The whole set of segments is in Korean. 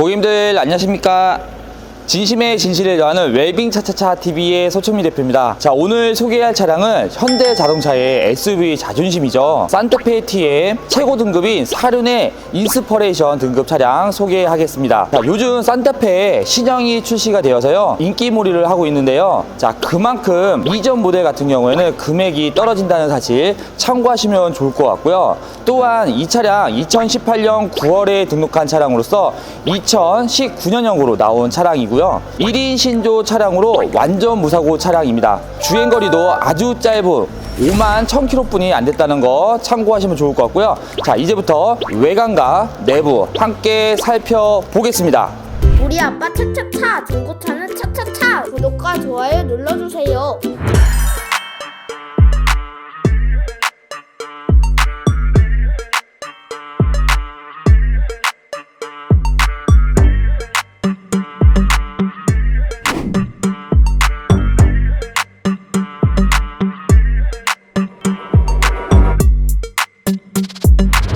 고객님들 안녕하십니까? 진심의 진실을 여하는 웰빙 차차차 TV의 소천미 대표입니다. 자, 오늘 소개할 차량은 현대 자동차의 SUV 자존심이죠. 산타페 T의 최고 등급인 사륜의 인스퍼레이션 등급 차량 소개하겠습니다. 자, 요즘 산타페 신형이 출시가 되어서요. 인기몰이를 하고 있는데요. 자, 그만큼 이전 모델 같은 경우에는 금액이 떨어진다는 사실 참고하시면 좋을 것 같고요. 또한 이 차량 2018년 9월에 등록한 차량으로서 2019년형으로 나온 차량이고 요. 1인 신조 차량으로 완전 무사고 차량입니다. 주행거리도 아주 짧은 5만 1000km 뿐이 안 됐다는 거 참고하시면 좋을 것 같고요. 자, 이제부터 외관과 내부 함께 살펴보겠습니다. 우리 아빠 차차차 중고차는 차차차 구독과 좋아요 눌러주세요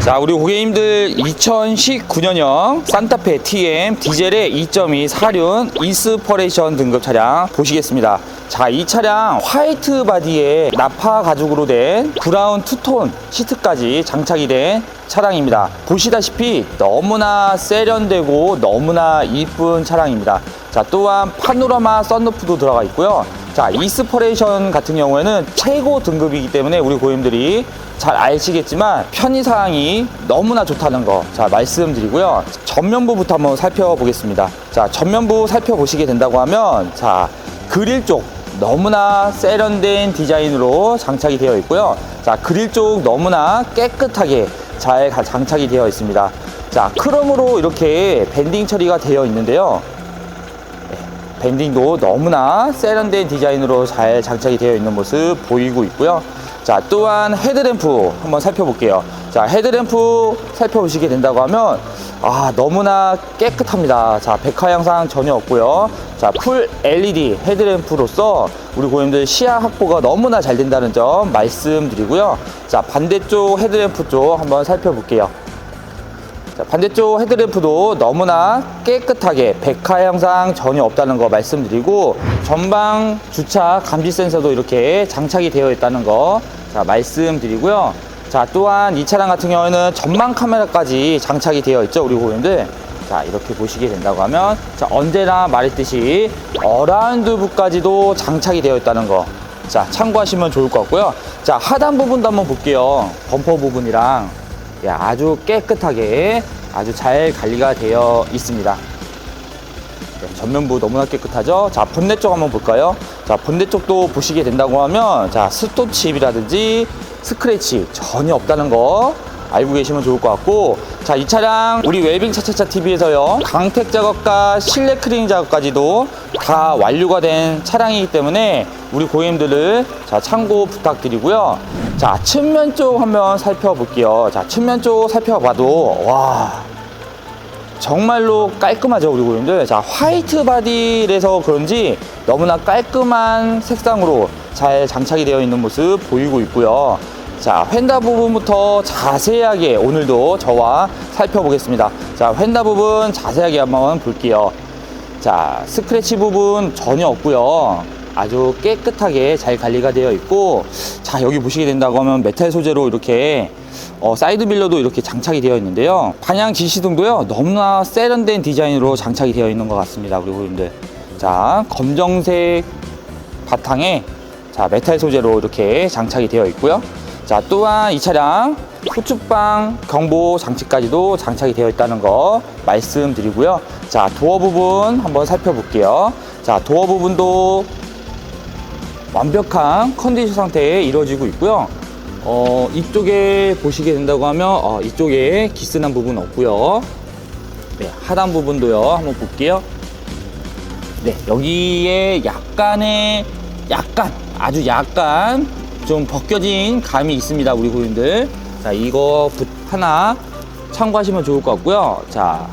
자, 우리 고객님들 2019년형 산타페 TM 디젤의 2.2 사륜 인스퍼레이션 등급 차량 보시겠습니다. 자, 이 차량 화이트 바디에 나파 가죽으로 된 브라운 투톤 시트까지 장착이 된 차량입니다. 보시다시피 너무나 세련되고 너무나 이쁜 차량입니다. 자, 또한 파노라마 썬루프도 들어가 있고요. 자, 이스퍼레이션 같은 경우에는 최고 등급이기 때문에 우리 고객님들이 잘 아시겠지만 편의사항이 너무나 좋다는 거 자 말씀드리고요. 전면부부터 한번 살펴보겠습니다. 자 전면부 살펴보시게 된다고 하면 자 그릴 쪽 너무나 세련된 디자인으로 장착이 되어 있고요. 자 그릴 쪽 너무나 깨끗하게 잘 가- 장착이 되어 있습니다. 자 크롬으로 이렇게 밴딩 처리가 되어 있는데요 밴딩도 너무나 세련된 디자인으로 잘 장착이 되어 있는 모습 보이고 있고요. 자, 또한 헤드램프 한번 살펴볼게요. 자, 헤드램프 살펴보시게 된다고 하면 아, 너무나 깨끗합니다. 자, 백화 양상 전혀 없고요. 자, 풀 LED 헤드램프로서 우리 고객님들 시야 확보가 너무나 잘 된다는 점 말씀드리고요. 자, 반대쪽 헤드램프 쪽 한번 살펴볼게요. 자, 반대쪽 헤드램프도 너무나 깨끗하게 백화 형상 전혀 없다는 거 말씀드리고 전방 주차 감지 센서도 이렇게 장착이 되어 있다는 거 자, 말씀드리고요. 자, 또한 이 차량 같은 경우에는 전방 카메라까지 장착이 되어 있죠, 우리 고객님들. 자, 이렇게 보시게 된다고 하면 자, 언제나 말했듯이 어라운드부까지도 장착이 되어 있다는 거. 자, 참고하시면 좋을 것 같고요. 자, 하단 부분도 한번 볼게요. 범퍼 부분이랑 예, 아주 깨끗하게 아주 잘 관리가 되어 있습니다. 네, 전면부 너무나 깨끗하죠? 자, 본넷 쪽 한번 볼까요? 자, 본넷 쪽도 보시게 된다고 하면 자, 스톤칩이라든지 스크래치 전혀 없다는 거 알고 계시면 좋을 것 같고 자, 이 차량 우리 웰빙 차차차 TV에서요. 강택 작업과 실내 크리닝 작업까지도 다 완료가 된 차량이기 때문에 우리 고객님들을 자, 참고 부탁드리고요. 자, 측면 쪽 한번 살펴볼게요. 자, 측면 쪽 살펴봐도 와, 정말로 깔끔하죠 우리 고객님들? 자 화이트 바디라서 그런지 너무나 깔끔한 색상으로 잘 장착이 되어 있는 모습 보이고 있고요. 자 휀다 부분부터 자세하게 오늘도 저와 살펴보겠습니다. 자 휀다 부분 자세하게 한번 볼게요. 자 스크래치 부분 전혀 없고요 아주 깨끗하게 잘 관리가 되어 있고 자 여기 보시게 된다고 하면 메탈 소재로 이렇게 어, 사이드 밀러도 이렇게 장착이 되어 있는데요. 반향 지시등도요 너무나 세련된 디자인으로 장착이 되어 있는 것 같습니다 우리 고객님들. 자 검정색 바탕에 자 메탈 소재로 이렇게 장착이 되어 있고요. 자 또한 이 차량 후축방 경보 장치까지도 장착이 되어 있다는 거 말씀드리고요. 자 도어 부분 한번 살펴볼게요. 자 도어 부분도 완벽한 컨디션 상태에 이루어지고 있고요 어, 이쪽에 보시게 된다고 하면 어, 이쪽에 기스난 부분 없고요 네, 하단 부분도요 한번 볼게요 네, 여기에 약간의 약간 아주 약간 좀 벗겨진 감이 있습니다, 우리 고객님들. 자, 이거 부- 하나 참고하시면 좋을 것 같고요. 자,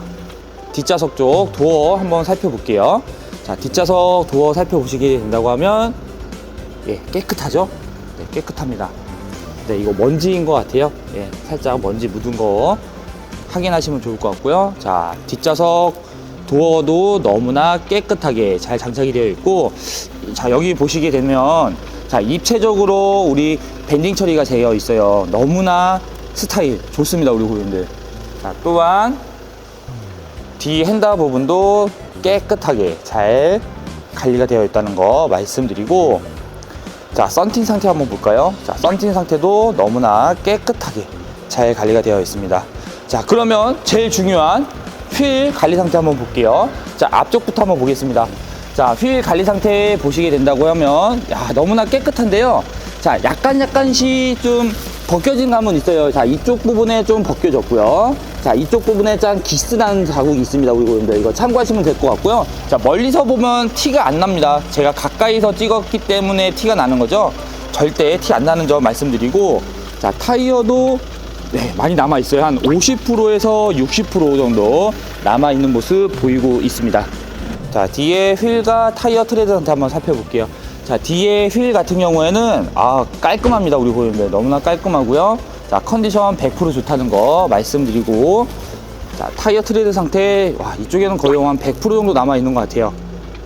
뒷좌석 쪽 도어 한번 살펴볼게요. 자, 뒷좌석 도어 살펴보시게 된다고 하면 예, 깨끗하죠? 네, 깨끗합니다. 네, 이거 먼지인 것 같아요. 예, 살짝 먼지 묻은 거 확인하시면 좋을 것 같고요. 자, 뒷좌석 도어도 너무나 깨끗하게 잘 장착이 되어 있고 자 여기 보시게 되면 자 입체적으로 우리 밴딩 처리가 되어 있어요 너무나 스타일 좋습니다 우리 고객님들 자 또한 뒤 핸다 부분도 깨끗하게 잘 관리가 되어 있다는 거 말씀드리고 자 썬팅 상태 한번 볼까요? 자 썬팅 상태도 너무나 깨끗하게 잘 관리가 되어 있습니다. 자 그러면 제일 중요한 휠 관리 상태 한번 볼게요. 자 앞쪽부터 한번 보겠습니다. 자 휠 관리 상태 보시게 된다고 하면 야 너무나 깨끗한데요? 자 약간 약간씩 좀 벗겨진 감은 있어요 자 이쪽 부분에 좀 벗겨졌고요 자 이쪽 부분에 짠 기스난 자국이 있습니다 우리 고객님들 이거 참고하시면 될 것 같고요 자 멀리서 보면 티가 안 납니다 제가 가까이서 찍었기 때문에 티가 나는 거죠 절대 티 안 나는 점 말씀드리고 자 타이어도 네, 많이 남아 있어요. 한 50%에서 60% 정도 남아 있는 모습 보이고 있습니다. 자, 뒤에 휠과 타이어 트레드 상태 한번 살펴볼게요. 자, 뒤에 휠 같은 경우에는 아, 깔끔합니다. 우리 고객님들 너무나 깔끔하고요. 자, 컨디션 100% 좋다는 거 말씀드리고 자, 타이어 트레드 상태 와, 이쪽에는 거의 한 100% 정도 남아 있는 것 같아요.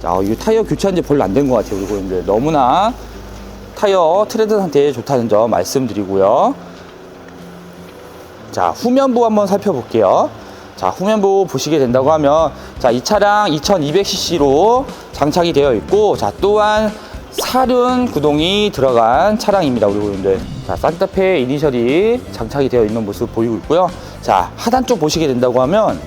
자, 이 타이어 교체한 지 별로 안 된 것 같아요. 우리 고객님들 너무나 타이어 트레드 상태 좋다는 점 말씀드리고요. 자, 후면부 한번 살펴볼게요. 자, 후면부 보시게 된다고 하면, 자, 이 차량 2200cc로 장착이 되어 있고, 자, 또한 사륜 구동이 들어간 차량입니다, 우리 고객님들. 자, 산타페 이니셜이 장착이 되어 있는 모습 보이고 있고요. 자, 하단 쪽 보시게 된다고 하면,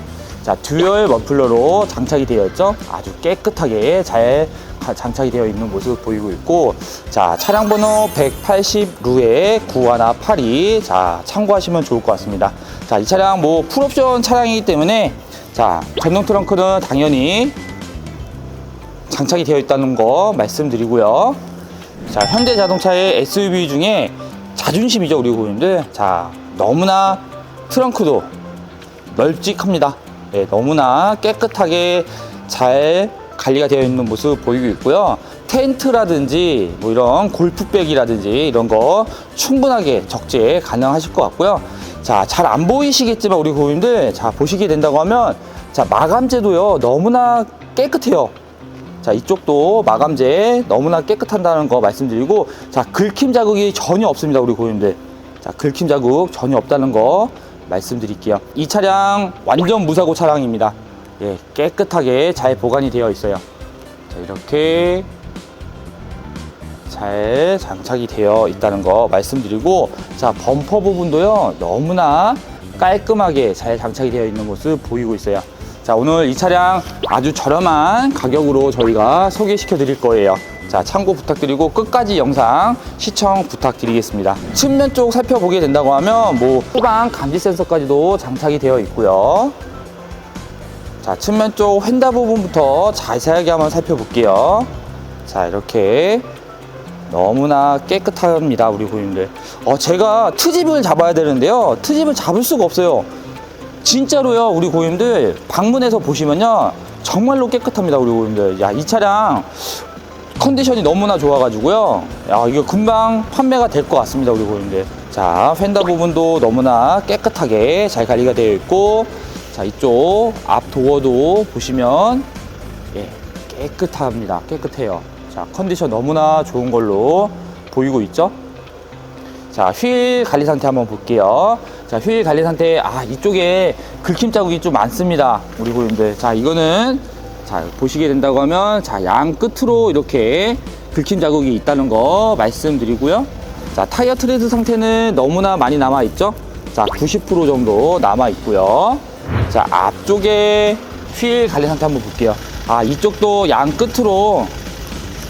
자, 듀얼 머플러로 장착이 되어 있죠. 아주 깨끗하게 잘 가- 장착이 되어 있는 모습 보이고 있고, 자, 차량 번호 180 루에 9182. 자, 참고하시면 좋을 것 같습니다. 자, 이 차량 뭐 풀옵션 차량이기 때문에, 자, 전동 트렁크는 당연히 장착이 되어 있다는 거 말씀드리고요. 자, 현대 자동차의 SUV 중에 자존심이죠, 우리 고객님들. 자, 너무나 트렁크도 널찍합니다. 네, 너무나 깨끗하게 잘 관리가 되어 있는 모습 보이고 있고요. 텐트라든지 뭐 이런 골프백이라든지 이런 거 충분하게 적재 가능하실 것 같고요. 자, 잘 안 보이시겠지만 우리 고객님들 자, 보시게 된다고 하면 자, 마감재도요. 너무나 깨끗해요. 자, 이쪽도 마감재 너무나 깨끗한다는 거 말씀드리고 자, 긁힘 자국이 전혀 없습니다. 우리 고객님들. 자, 긁힘 자국 전혀 없다는 거 말씀드릴게요. 이 차량 완전 무사고 차량입니다. 예, 깨끗하게 잘 보관이 되어 있어요. 자, 이렇게 잘 장착이 되어 있다는 거 말씀드리고 자, 범퍼 부분도요. 너무나 깔끔하게 잘 장착이 되어 있는 모습 보이고 있어요. 자, 오늘 이 차량 아주 저렴한 가격으로 저희가 소개시켜 드릴 거예요. 자, 참고 부탁드리고 끝까지 영상 시청 부탁드리겠습니다. 측면 쪽 살펴보게 된다고 하면 뭐 후방 감지 센서까지도 장착이 되어 있고요. 자, 측면 쪽 휀다 부분부터 자세하게 한번 살펴볼게요. 자, 이렇게 너무나 깨끗합니다, 우리 고객님들. 어, 제가 트집을 잡아야 되는데요. 트집을 잡을 수가 없어요. 진짜로요, 우리 고객님들 방문해서 보시면요. 정말로 깨끗합니다, 우리 고객님들. 야, 이 차량 컨디션이 너무나 좋아가지고요. 야, 이거 금방 판매가 될 것 같습니다, 우리 고객님들. 자, 휀다 부분도 너무나 깨끗하게 잘 관리가 되어 있고, 자, 이쪽 앞 도어도 보시면, 예, 깨끗합니다. 깨끗해요. 자, 컨디션 너무나 좋은 걸로 보이고 있죠? 자, 휠 관리 상태 한번 볼게요. 자, 휠 관리 상태, 아, 이쪽에 긁힘 자국이 좀 많습니다. 우리 고객님들. 자, 이거는, 자, 보시게 된다고 하면, 자, 양 끝으로 이렇게 긁힘 자국이 있다는 거 말씀드리고요. 자, 타이어 트레드 상태는 너무나 많이 남아 있죠? 자, 90% 정도 남아 있고요. 자, 앞쪽에 휠 관리 상태 한번 볼게요. 아, 이쪽도 양 끝으로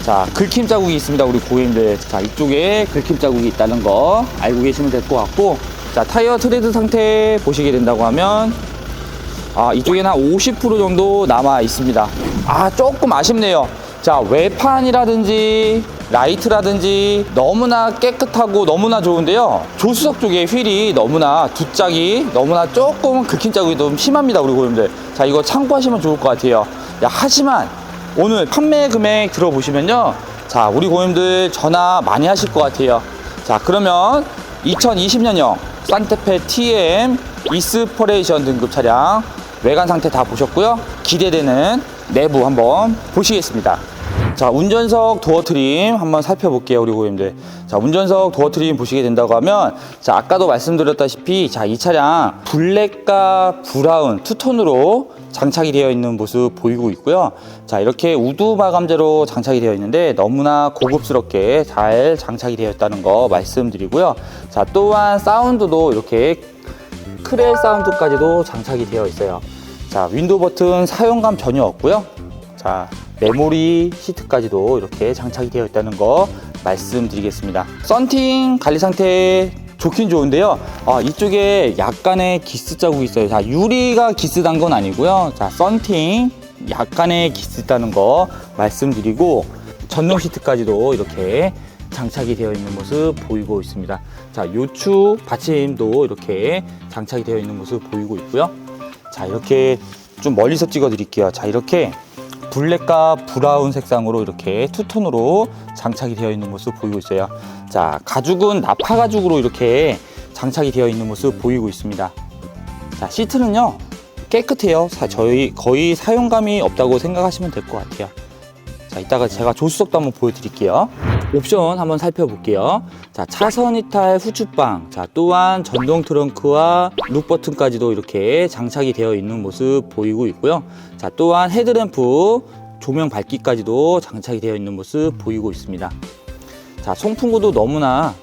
자, 긁힘 자국이 있습니다, 우리 고객님들. 자, 이쪽에 긁힘 자국이 있다는 거 알고 계시면 될 것 같고, 자, 타이어 트레드 상태 보시게 된다고 하면, 아, 이쪽에는 한 50% 정도 남아 있습니다. 아, 조금 아쉽네요. 자, 외판이라든지, 라이트라든지 너무나 깨끗하고 너무나 좋은데요. 조수석 쪽에 휠이 너무나 두 짝이 너무나 조금 긁힌 자국이 좀 심합니다, 우리 고객님들. 자, 이거 참고하시면 좋을 것 같아요. 야, 하지만 오늘 판매 금액 들어보시면요. 자, 우리 고객님들 전화 많이 하실 것 같아요. 자, 그러면 2020년형 산테페 TM 이스퍼레이션 등급 차량 외관 상태 다 보셨고요. 기대되는 내부 한번 보시겠습니다. 자, 운전석 도어 트림 한번 살펴볼게요, 우리 고객님들. 자, 운전석 도어 트림 보시게 된다고 하면, 자, 아까도 말씀드렸다시피, 자, 이 차량 블랙과 브라운 투톤으로 장착이 되어 있는 모습 보이고 있고요. 자, 이렇게 우드 마감재로 장착이 되어 있는데 너무나 고급스럽게 잘 장착이 되어 있다는 거 말씀드리고요. 자, 또한 사운드도 이렇게 크렐 사운드까지도 장착이 되어 있어요. 자, 윈도우 버튼 사용감 전혀 없고요. 자, 메모리 시트까지도 이렇게 장착이 되어 있다는 거 말씀드리겠습니다. 썬팅 관리 상태 좋긴 좋은데요. 아, 이쪽에 약간의 기스 자국이 있어요. 자, 유리가 기스 단 건 아니고요. 자, 썬팅 약간의 기스 있다는 거 말씀드리고 전동 시트까지도 이렇게 장착이 되어 있는 모습 보이고 있습니다. 자, 요추 받침도 이렇게 장착이 되어 있는 모습 보이고 있고요. 자, 이렇게 좀 멀리서 찍어 드릴게요. 자, 이렇게 블랙과 브라운 색상으로 이렇게 투톤으로 장착이 되어 있는 모습 보이고 있어요. 자, 가죽은 나파 가죽으로 이렇게 장착이 되어 있는 모습 보이고 있습니다. 자, 시트는요, 깨끗해요. 사- 저희 거의 사용감이 없다고 생각하시면 될 것 같아요. 자, 이따가 제가 조수석도 한번 보여드릴게요. 옵션 한번 살펴볼게요. 자, 차선 이탈 후추방. 자, 또한 전동 트렁크와 룩 버튼까지도 이렇게 장착이 되어 있는 모습 보이고 있고요. 자, 또한 헤드램프, 조명 밝기까지도 장착이 되어 있는 모습 보이고 있습니다. 자, 송풍구도 너무나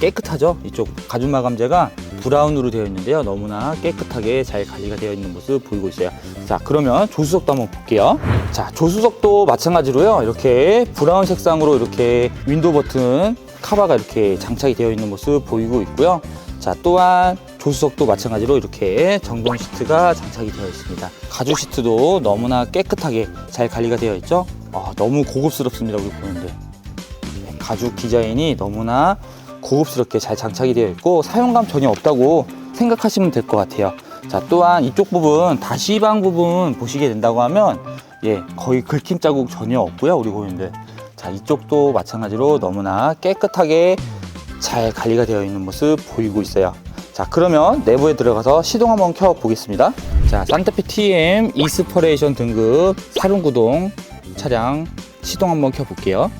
깨끗하죠. 이쪽 가죽 마감재가 브라운으로 되어 있는데요. 너무나 깨끗하게 잘 관리가 되어 있는 모습 보이고 있어요. 자, 그러면 조수석도 한번 볼게요. 자, 조수석도 마찬가지로요. 이렇게 브라운 색상으로 이렇게 윈도우 버튼 카바가 이렇게 장착이 되어 있는 모습 보이고 있고요. 자, 또한 조수석도 마찬가지로 이렇게 전동 시트가 장착이 되어 있습니다. 가죽 시트도 너무나 깨끗하게 잘 관리가 되어 있죠. 아, 너무 고급스럽습니다, 우리 보는데. 가죽 디자인이 너무나 고급스럽게 잘 장착이 되어 있고 사용감 전혀 없다고 생각하시면 될 것 같아요. 자, 또한 이쪽 부분 다시방 부분 보시게 된다고 하면 예, 거의 긁힘 자국 전혀 없고요, 우리 고객님들. 자, 이쪽도 마찬가지로 너무나 깨끗하게 잘 관리가 되어 있는 모습 보이고 있어요. 자, 그러면 내부에 들어가서 시동 한번 켜 보겠습니다. 자, 산타페 TM 이스퍼레이션 등급 사륜구동 차량 시동 한번 켜 볼게요.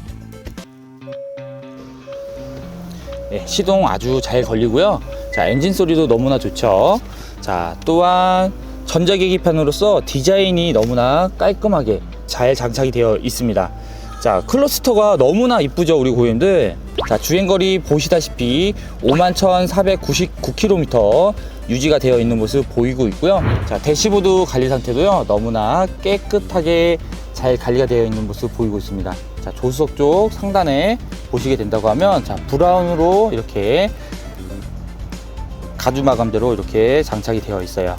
예, 시동 아주 잘 걸리고요. 자, 엔진 소리도 너무나 좋죠. 자, 또한 전자 계기판으로서 디자인이 너무나 깔끔하게 잘 장착이 되어 있습니다. 자, 클러스터가 너무나 이쁘죠, 우리 고객님들. 자, 주행거리 보시다시피 51,499km 유지가 되어 있는 모습 보이고 있고요. 자, 대시보드 관리 상태도요, 너무나 깨끗하게 잘 관리가 되어 있는 모습 보이고 있습니다. 자, 조수석 쪽 상단에 보시게 된다고 하면, 자, 브라운으로 이렇게 가죽 마감대로 이렇게 장착이 되어 있어요.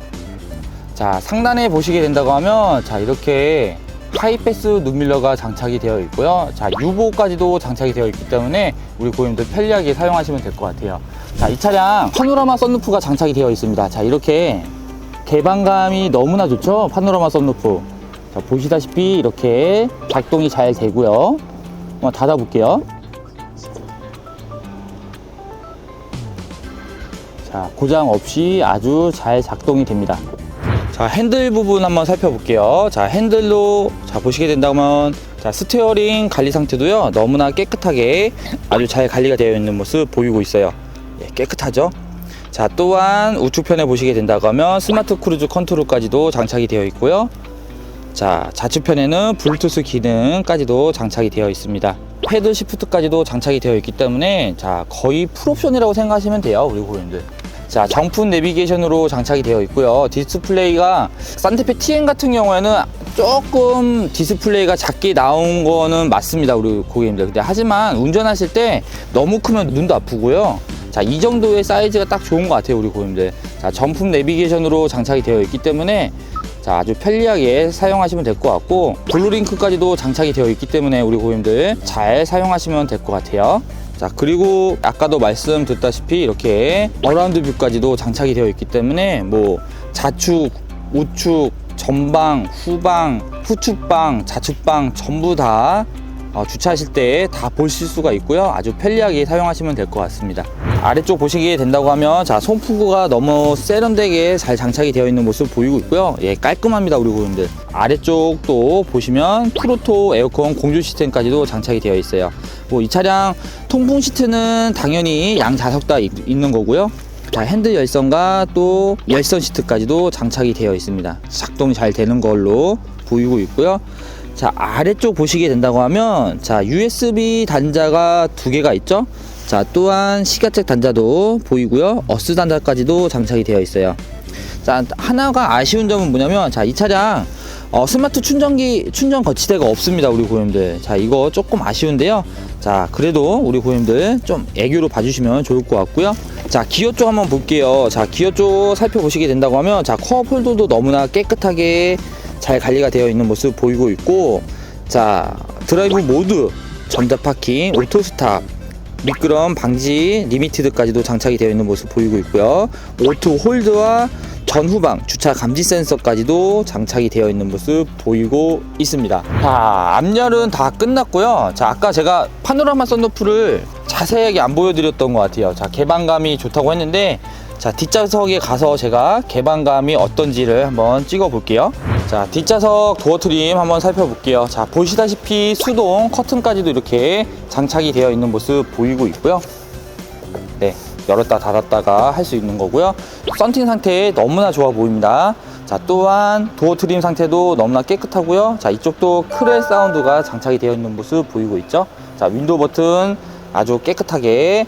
자, 상단에 보시게 된다고 하면, 자, 이렇게 하이패스 눈밀러가 장착이 되어 있고요. 자, 유보까지도 장착이 되어 있기 때문에 우리 고객님들 편리하게 사용하시면 될 것 같아요. 자, 이 차량 파노라마 썬루프가 장착이 되어 있습니다. 자, 이렇게 개방감이 너무나 좋죠? 파노라마 썬루프. 자, 보시다시피 이렇게 작동이 잘 되고요. 한번 닫아볼게요. 자, 고장 없이 아주 잘 작동이 됩니다. 자, 핸들 부분 한번 살펴볼게요. 자, 핸들로 자, 보시게 된다면 자, 스티어링 관리 상태도요. 너무나 깨끗하게 아주 잘 관리가 되어 있는 모습 보이고 있어요. 예, 깨끗하죠? 자, 또한 우측편에 보시게 된다고 하면 스마트 크루즈 컨트롤까지도 장착이 되어 있고요. 자, 좌측편에는 블루투스 기능까지도 장착이 되어 있습니다. 패드 시프트까지도 장착이 되어 있기 때문에 자, 거의 풀옵션이라고 생각하시면 돼요, 우리 고객님들. 자, 정품 내비게이션으로 장착이 되어 있고요. 디스플레이가 산타페 TN 같은 경우에는 조금 디스플레이가 작게 나온 거는 맞습니다, 우리 고객님들. 근데 하지만 운전하실 때 너무 크면 눈도 아프고요. 자, 이 정도의 사이즈가 딱 좋은 것 같아요, 우리 고객님들. 자, 정품 내비게이션으로 장착이 되어 있기 때문에 자, 아주 편리하게 사용하시면 될 것 같고 블루링크까지도 장착이 되어 있기 때문에 우리 고객님들 잘 사용하시면 될 것 같아요. 자, 그리고 아까도 말씀드렸다시피 이렇게 어라운드 뷰까지도 장착이 되어 있기 때문에 뭐 좌측, 우측, 전방, 후방, 후측방, 좌측방 전부 다 어, 주차하실 때 다 보실 수가 있고요. 아주 편리하게 사용하시면 될 것 같습니다. 아래쪽 보시게 된다고 하면 자 송풍구가 너무 세련되게 잘 장착이 되어 있는 모습 보이고 있고요. 예 깔끔합니다 우리 고객님들. 아래쪽도 보시면 프로토 에어컨 공조 시스템까지도 장착이 되어 있어요. 뭐 이 차량 통풍 시트는 당연히 양 좌석 다 있- 있는 거고요. 자, 핸드 열선과 또 열선 시트까지도 장착이 되어 있습니다. 작동이 잘 되는 걸로 보이고 있고요. 자, 아래쪽 보시게 된다고 하면 자, USB 단자가 두 개가 있죠. 자, 또한 시가책 단자도 보이고요. 어스 단자까지도 장착이 되어 있어요. 자, 하나가 아쉬운 점은 뭐냐면 자, 이 차량 어, 스마트 충전기 충전 거치대가 없습니다, 우리 고객님들. 자, 이거 조금 아쉬운데요. 자, 그래도 우리 고객님들 좀 애교로 봐주시면 좋을 것 같고요. 자, 기어 쪽 한번 볼게요. 자, 기어 쪽 살펴보시게 된다고 하면 자, 코어 폴더도 너무나 깨끗하게 잘 관리가 되어 있는 모습 보이고 있고, 자, 드라이브 모드, 전자 파킹, 오토 스탑, 미끄럼 방지 리미티드까지도 장착이 되어 있는 모습 보이고 있고요. 오토 홀드와 전후방 주차 감지 센서까지도 장착이 되어 있는 모습 보이고 있습니다. 자, 앞열은 다 끝났고요. 자, 아까 제가 파노라마 썬루프를 자세하게 안 보여드렸던 것 같아요. 자, 개방감이 좋다고 했는데 자, 뒷좌석에 가서 제가 개방감이 어떤지를 한번 찍어 볼게요. 자, 뒷좌석 도어 트림 한번 살펴볼게요. 자, 보시다시피 수동 커튼까지도 이렇게 장착이 되어 있는 모습 보이고 있고요. 네, 열었다 닫았다가 할 수 있는 거고요. 썬팅 상태 너무나 좋아 보입니다. 자, 또한 도어 트림 상태도 너무나 깨끗하고요. 자, 이쪽도 크렐 사운드가 장착이 되어 있는 모습 보이고 있죠. 자, 윈도우 버튼 아주 깨끗하게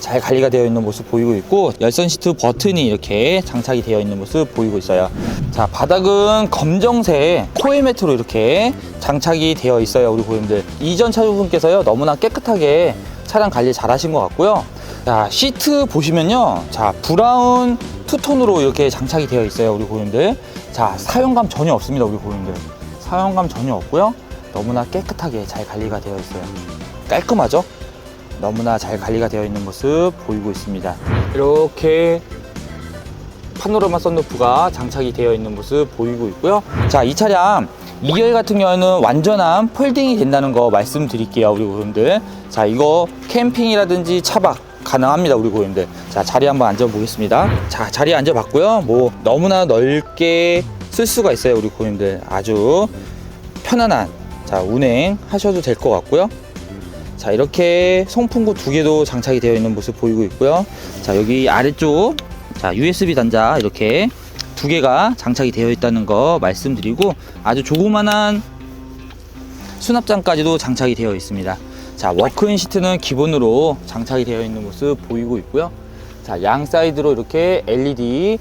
잘 관리가 되어 있는 모습 보이고 있고 열선 시트 버튼이 이렇게 장착이 되어 있는 모습 보이고 있어요. 자 바닥은 검정색 코일 매트로 이렇게 장착이 되어 있어요 우리 고객님들 이전 차주분께서요 너무나 깨끗하게 차량 관리 잘 하신 것 같고요. 자 시트 보시면요 자 브라운 투톤으로 이렇게 장착이 되어 있어요 우리 고객님들 자 사용감 전혀 없습니다 우리 고객님들 사용감 전혀 없고요 너무나 깨끗하게 잘 관리가 되어 있어요 깔끔하죠? 너무나 잘 관리가 되어 있는 모습 보이고 있습니다. 이렇게 파노라마 썬루프가 장착이 되어 있는 모습 보이고 있고요. 자, 이 차량 2열 같은 경우는 완전한 폴딩이 된다는 거 말씀드릴게요, 우리 고객님들. 자, 이거 캠핑이라든지 차박 가능합니다, 우리 고객님들. 자, 자리 한번 앉아 보겠습니다. 자, 자리에 앉아 봤고요. 뭐 너무나 넓게 쓸 수가 있어요, 우리 고객님들. 아주 편안한 자, 운행 하셔도 될 것 같고요. 자 이렇게 송풍구 두 개도 장착이 되어 있는 모습 보이고 있고요. 자 여기 아래쪽 자 USB 단자 이렇게 두 개가 장착이 되어 있다는 거 말씀드리고 아주 조그만한 수납장까지도 장착이 되어 있습니다. 자 워크인 시트는 기본으로 장착이 되어 있는 모습 보이고 있고요. 자 양 사이드로 이렇게 LED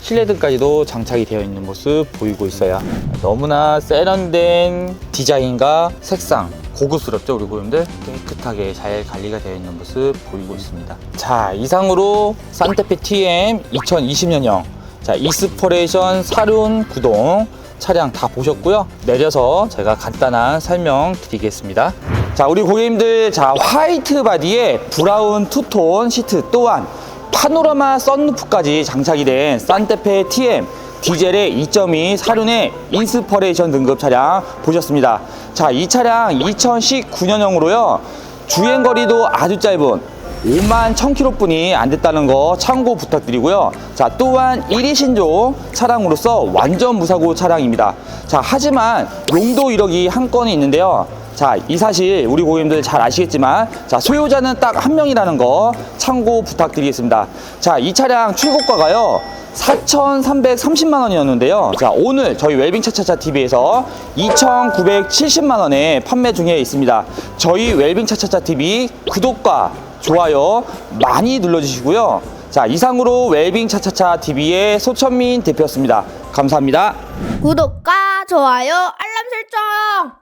실내등까지도 장착이 되어 있는 모습 보이고 있어요. 너무나 세련된 디자인과 색상 고급스럽죠 우리 고객님들 깨끗하게 잘 관리가 되어 있는 모습 보이고 있습니다. 자 이상으로 산타페 TM 2020년형. 자 이스퍼레이션 사륜 구동 차량 다 보셨고요. 내려서 제가 간단한 설명 드리겠습니다. 자 우리 고객님들 자 화이트 바디에 브라운 투톤 시트 또한 파노라마 썬루프까지 장착이 된 산테페 TM 디젤의 2.2 사륜의 인스퍼레이션 등급 차량 보셨습니다. 자, 이 차량 2019년형으로요. 주행 거리도 아주 짧은 5만 1000km뿐이 안 됐다는 거 참고 부탁드리고요. 자, 또한 1위 신조 차량으로서 완전 무사고 차량입니다. 자, 하지만 용도 1억이 한 건이 있는데요. 자, 이 사실 우리 고객님들 잘 아시겠지만 자, 소유자는 딱 한 명이라는 거 참고 부탁드리겠습니다. 자, 이 차량 출고가가요. 4,330만 원이었는데요. 자, 오늘 저희 웰빙 차차차 TV에서 2,970만 원에 판매 중에 있습니다. 저희 웰빙 차차차 TV 구독과 좋아요 많이 눌러주시고요. 자, 이상으로 웰빙 차차차 TV의 소천민 대표였습니다. 감사합니다. 구독과 좋아요 알람 설정